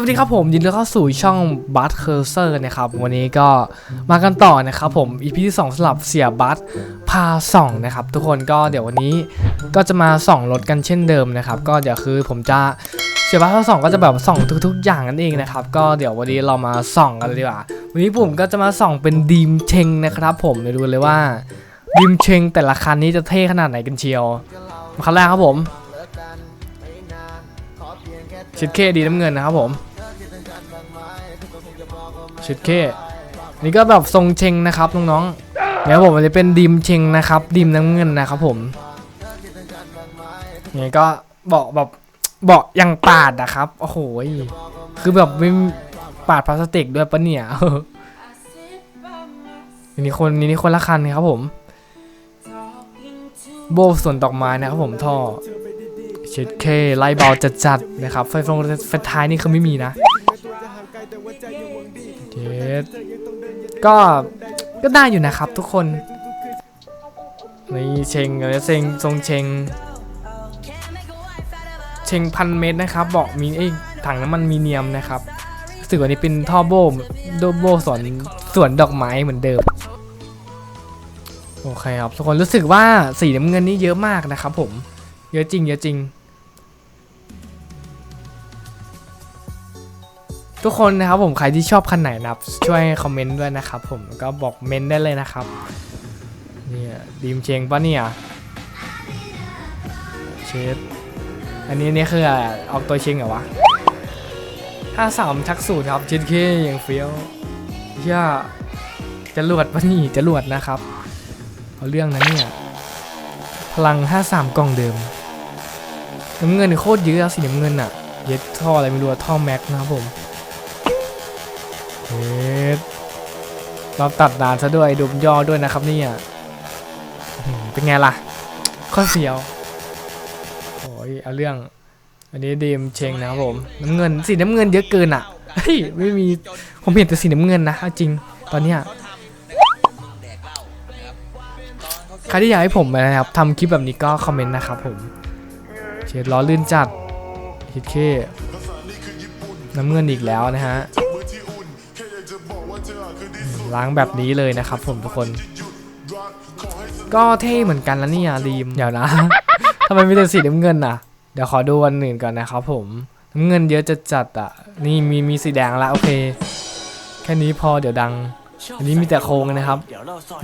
วัสดีครับผมยินดีเข้าสู่ช่องบัตเคอร์เซอร์นะครับวันนี้ก็มากันต่อนะครับผม EP ที่2สำหรับเสียบัตพาส่องนะครับทุกคนก็เดี๋ยววันนี้ก็จะมาส่องรถกันเช่นเดิมนะครับก็เดี๋ยวคือผมจะเสียบัตพาส่องก็จะแบบส่องทุก ๆ อย่างนั่นเองนะครับก็เดี๋ยววันนี้เรามาส่องกันเลยดีกว่าวันนี้ผมก็จะมาส่องเป็นดีมเชงนะครับผมเดี๋ยวดูเลยว่าดีมเชงแต่ละคันนี้จะเท่ขนาดไหนกันเชียวมาคันแรกครับผมชิดเคดีน้ำเงินนะครับผม ชุดเคนี่ก็แบบทรงเชงนะครับน้องๆเดี๋ยวผมจะเป็นดีมเชงนะครับดีมน้ำเงินนะครับผมนี่ก็เบาะแบบเบาะยังปาดนะครับโอ้โหคือแบบไม่ปาดพลาสติกด้วยปะเนี่ยนนี้คนนี่คนละคันครับผม โบส่วนดอกไม้นะครับผมท่อเช็ดเคไล่เบาจัดๆนะครับไฟฟงไฟท้ายนี่คือไม่มีนะ เจ็ดก็ก็ได้อยู่นะครับทุกคนนี่เชงอะไรเชงทรงเชงเชงพันเมตรนะครับบอกมีไอ้ถังน้ำมันมีเนียมนะครับรู้สึกว่านี้เป็นท่อโบมโดโบสวนสวนดอกไม้เหมือนเดิมโอเคครับทุกคนรู้สึกว่าสีน้ำเงินนี่เยอะมากนะครับผมเยอะจริงเยอะจริง ทุกคนนะครับผมใครที่ชอบคันไหนนะครับ ช่วยคอมเมนต์ด้วยนะครับผมแล้วก็บอกเมนต์ได้เลยนะครับเนี่ยดีมเชงปะเนี่ยเชฟอันนี้นี่คือออกตัวเชงเหรอวะถ้าสามชักสูตรครับเชนเคอย่างเฟี้ยวย่าจะรวดปะนี่จะรวดนะครับเอาเรื่องนะเนี่ยพลัง 53 กล่องเดิมน้ำเงินโคตรเยอะสีน้ำเงินอะเย็ดท่ออะไรไม่รู้ท่อแม็กนะครับผม เฮ็ดเราตัดนานซะด้วยดุมย่อด้วยนะครับเนี่ยอื้อหือเป็นไงล่ะข้อเสียวโอ้ยเอาเรื่อง อันนี้ดีมเชงนะครับผมน้ำเงินสีน้ำเงินเยอะเกินอะเฮ้ยไม่มีผมเห็นแต่สีน้ำเงินนะจริงตอนเนี้ยใครที่อยากให้ผมนะครับทำคลิปแบบนี้ก็คอมเมนต์นะครับผมเชดล้อลื่นจัดฮิตเคน้ำเงินอีกแล้วนะฮะ ล้างแบบนี้เลยนะครับผมทุกคน ก็เท่เหมือนกันแล้วเนี่ยรีมเดี๋ยวนะทำไมมีแต่สีน้ำเงินอะ เดี๋ยวขอดูวันอื่นก่อนนะครับผมน้ำเงินเยอะจะจัดอะ นี่มีมีสีแดงแล้วโอเค แค่นี้พอเดี๋ยวดัง อันนี้มีแต่โครงนะครับ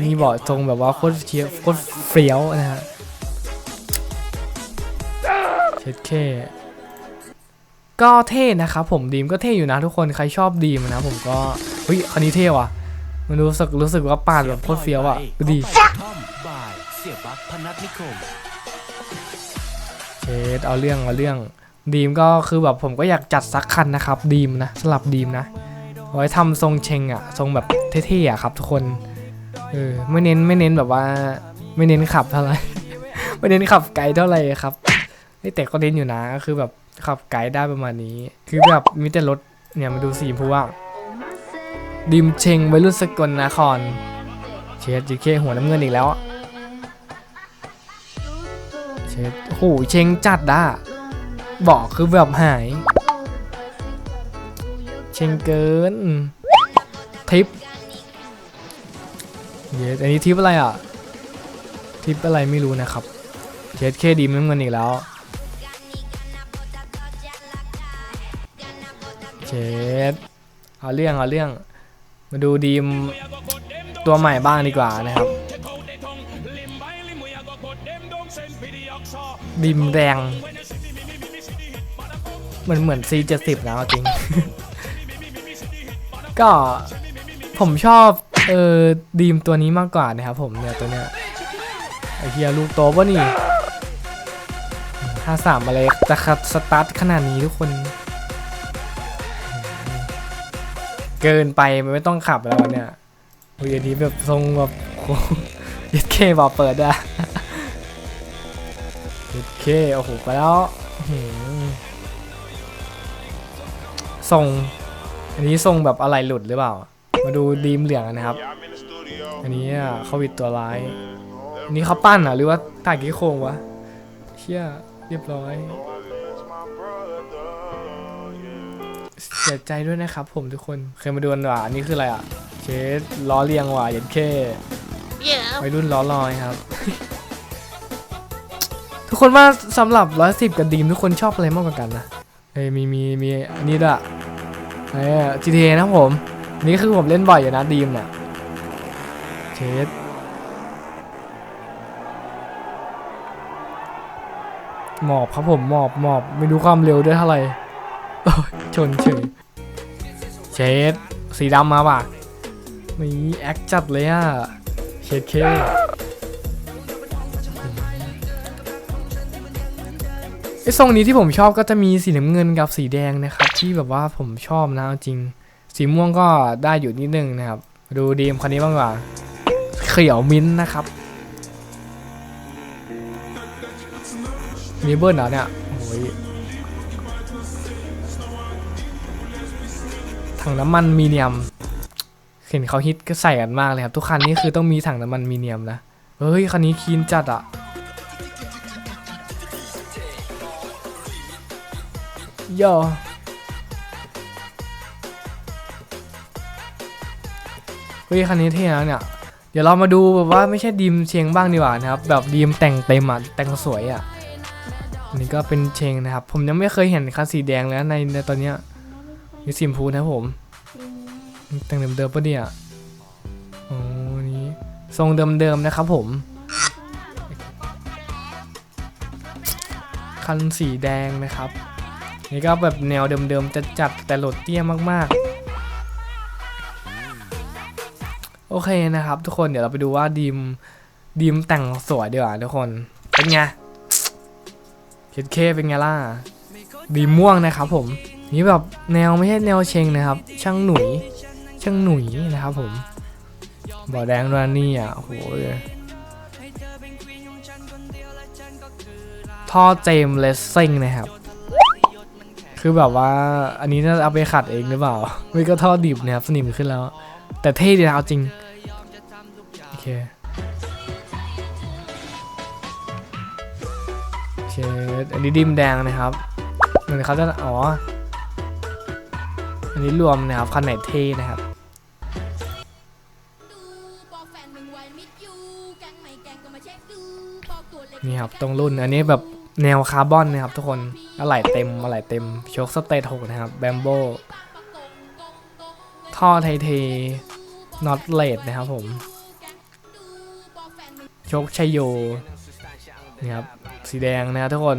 นี่บอกทรงแบบว่าโคตรเชียโคตรเฟี้ยวนะฮะเช็ดเคก็เท่นะครับผมดีมก็เท่อยู่นะทุกคนใครชอบดีมนะผมก็เฮ้ยคันนี้เท่ว่ะ มันรู้สึกรู้สึกว่าปาดแบบโคตรเฟี้ยวอะดูดีท่อมบายเสียบักพนัทนิคมเชดเอาเรื่องเอาเรื่องดีมก็คือแบบผมก็อยากจัดสักคันนะครับดีมนะสลับดีมนะเอาไว้ทำทรงเชงอะทรงแบบเท่ๆอะครับ ทุกคนเออไม่เน้นไม่เน้นแบบว่า ไม่เน้นขับเท่าไหร่ไม่เน้นขับไกลเท่าไหร่ครับเฮ้ยแต่ก็เน้นอยู่นะก็คือแบบขับไกลได้ประมาณนี้ คือแบบมีแต่รถเนี่ยมาดูสีชมพูว่า ดิมเชงไว้รุ่นสกลนคร เชดจีเคหัวน้ำเงินอีกแล้วเชดโอ้โหเชงจัดด่ะบอกคือแบบหาย เชงเกิน ทิปเยสอันนี้ทิปอะไรอะ ทิปอะไรไม่รู้นะครับเชดเคดีมน้ำเงินอีกแล้วเชดเอาเรื่องเอาเรื่อง มาดูดีมตัวใหม่บ้างดีกว่านะครับดีมแดงเหมือนเหมือน C70 นะเอาจริง ก็ผมชอบ เออดีมตัวนี้มากกว่านะครับผมเนี่ยตัวเนี้ยไอเฮียลูกโตปะนี่ห้าสามอะไรจะคัดสตาร์ทขนาดนี้ทุกคน เกินไปมันไม่ต้องขับแล้ววันเนี่ยโอ้ยอันนี้แบบทรงแบบโอ้ยเคบอกเปิดอะยเคโอ้โหไปแล้วทรงอันนี้ทรงแบบอะไรหลุดหรือเปล่า มาดูดีมเหลืองนะครับ อันนี้เขาวิดตัวร้ายนนี้เขาปั้นหรอะหรือว่าถ่ากี่โคงวะเชี่ยเรียบร้อย เสียใจด้วยนะครับผมทุกคนเคยมาดูกันว่าอันนี้คืออะไรอะเชดล้อเลียงว่ะเย็นเควัยรุ่นล้อลอยครับ ทุกคนว่าสำหรับร้อยสิบกับดีมทุกคนชอบอะไรมากกว่ากันนะเอ้ยมีมีมีอันนี้ด้วยเอ้ย GTA นะครับผมอันนี่คือผมเล่นบ่อยอยู่นะดีมเนี่ยเชดหมอบครับผมหมอบหมอบไม่รู้ความเร็วด้วยเท่าไหร่โอ้ย ชนเฉยเชดสีดำมาป่ะนี่แอคจัดเลยอะเชดเคไอทรงนี้ที่ผมชอบก็จะมีสีน้ำเงินกับสีแดงนะครับ ที่แบบว่าผมชอบนะจริง สีม่วงก็ได้อยู่นิดนึงนะครับ ดูดีมคันนี้บ้างกว่าเขียวมิ้นนะครับ มีเบิร์นเหรอเนี่ยโอ้ย ถังน้ำมันมีเนียม เห็นเขาฮิตก็ใส่กันมากเลยครับ ทุกคันนี้คือต้องมีถังน้ำมันมีเนียมนะ เฮ้ย คันนี้คีนจัดอะย่อเฮ้ย คันนี้เท่นะเนี่ย เดี๋ยวเรามาดูแบบว่าไม่ใช่ดีมเชียงบ้างดีกว่านะครับ แบบดีมแต่งเต็มอะแต่งสวยอะอันนี้ก็เป็นเชงนะครับ ผมยังไม่เคยเห็นคันสีแดงเลยนะในในตอนเนี้ย มีสีชมพูนะผมแต่งเดิมๆปะเนี่ยโอ้นี่ทรงเดิมๆนะครับผมคันสีแดงนะครับ นี่ก็แบบแนวเดิมๆจะจัดแต่โหลดเตี้ยมากๆ โอเคนะครับ ทุกคนเดี๋ยวเราไปดูว่าดีมดีมแต่งสวยดีกว่าทุกคน เป็นไงเคเคเป็นไงล่ะดีม่วงนะครับผม นี่แบบแนวไม่ใช่แนวเชงนะครับ ช่างหนุยช่างหนุยนะครับผมบ่อแดงด้วยนะนี่อะโอ้โหท่อเจมเลสซิ่งนะครับ คือแบบว่าอันนี้น่าจะเอาไปขัดเองหรือเปล่า ไม่ก็ท่อดิบนะครับ สนิมขึ้นแล้ว แต่เท่ดีนะเอาจริง โอเคเชดอันนี้ดิมแดงนะครับ เหมือนเขาจะ อ๋อ อันนี้รวมนะครับคันไหนเท่นะครับนี่ครับตรงรุ่นอันนี้แบบแนวคาร์บอนนะครับทุกคนอะไหล่เต็มอะไหล่เต็มโชคสเตทหกนะครับแบมโบท่อไทเทน็อตเลดนะครับผมโชคชัยโยนี่ครับสีแดงนะครับทุกคน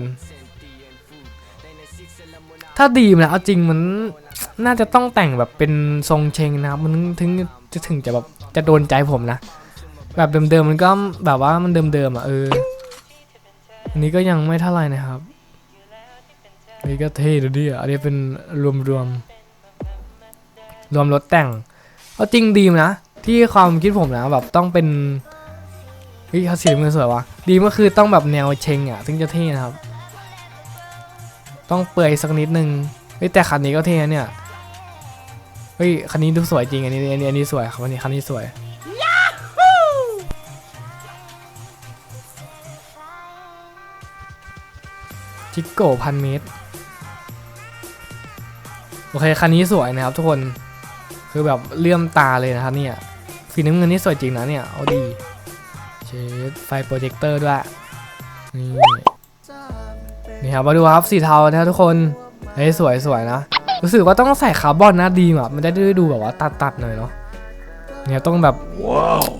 ถ้าดีมนะเอาจริงมันน่าจะต้องแต่งแบบเป็นทรงเชงนะครับมันถึงจะถึงจะแบบจะโดนใจผมนะ แบบเดิมๆมันก็แบบว่ามันเดิมๆอะเอออันนี้ก็ยังไม่เท่าไหร่นะครับอันนี้ก็เท่ดูดิอันนี้เป็นรวมรวมๆรวมรถแต่งเอาจริงดีมนะ ที่ความคิดผมนะแบบต้องเป็นเฮ้ยเขาสีน้ำเงินสวยวะดีมก็คือต้องแบบแนวเชงอะถึงจะเท่นะครับ ต้องเปื่อยสักนิดนึงเฮ้ยแต่คันนี้ก็เท่นะเนี่ยเฮ้ยคันนี้ดูสวยจริงอันนี้อันนี้อันนี้สวยครับอันนี้คันนี้สวยจิกโก้พันเมตรโอเคคันนี้สวยนะครับทุกคนคือแบบเลื่อมตาเลยนะครับเนี่ยสีน้ำเงินนี่สวยจริงนะเนี่ยเอาดีเชดไฟโปรเจคเตอร์ด้วยนี่นี่ ครับมาดูครับสีเทานะครับทุกคนเฮ้ยสวยสวยนะ รู้สึกว่าต้องใส่คาร์บอนนะดีแบบมันจะได้ดูแบบว่าตัดตัดๆหน่อยเนาะเนี่ยต้องแบบ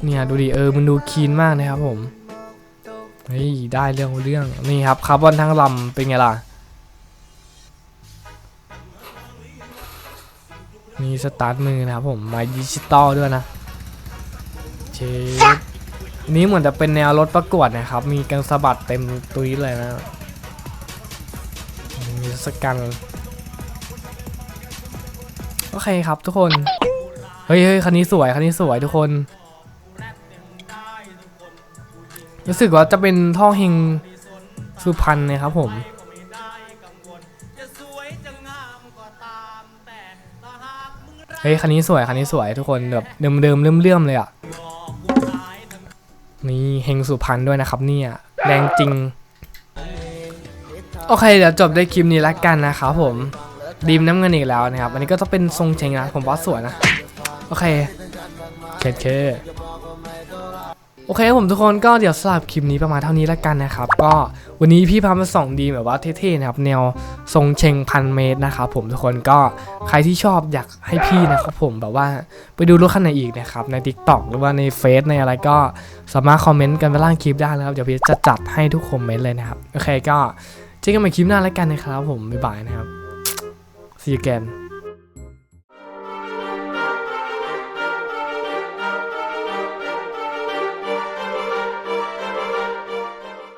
เนี่ยดูดิเออมันดูคีนมากนะครับผมเฮ้ยได้เรื่องเรื่องนี่ครับคาร์บอนทั้งลำเป็นไงล่ะมีสตาร์ทมือนะครับผมไม้ดิจิตอลด้วยนะเชฟนี้เหมือนจะเป็นแนวรถประกวดนะครับ มีกันสะบัดเต็มตุยเลยนะมี สกันโอเคครับทุกคน เฮ้ยเฮ้ยคันนี้สวย คันนี้สวยทุกคน รู้สึกว่าจะเป็นท่อเฮงสุพรรณนะครับผม เฮ้ย คันนี้สวย คันนี้สวยทุกคนแบบเดิมเดิมๆเลื่อมๆเลยอะ นี่เฮงสุพรรณด้วยนะครับเนี่ย แรงจริง โอเคเดี๋ยวจบด้วยคลิปนี้ละกันนะครับผมดีมน้ำเงินอีกแล้วนะครับ อันนี้ก็จะเป็นทรงเชงนะผมว่าสวยนะ โอเคเคเคโอเคครับผมทุกคนก็เดี๋ยวสลับคลิปนี้ประมาณเท่านี้แล้วกันนะครับ ก็วันนี้พี่พามาส่องดีมแบบว่าเท่ๆนะครับ แนวทรงเชงพันเมตรนะครับผมทุกคนก็ใครที่ชอบอยากให้พี่นะครับผมแบบว่าไปดูรถคันไหนอีกนะครับ ใน Tik t o อกหรือว่าในเฟซในอะไรก็สามารถคอมเมนต์กันไปล่างคลิปได้นะครับเดี๋ยวพี่จะจัดให้ทุกคอมเมนต์เลยนะครับโอเคก็ เจอกันใหม่คลิปหน้าแล้วกันนะครับผมบ๊ายบายนะครับ see you again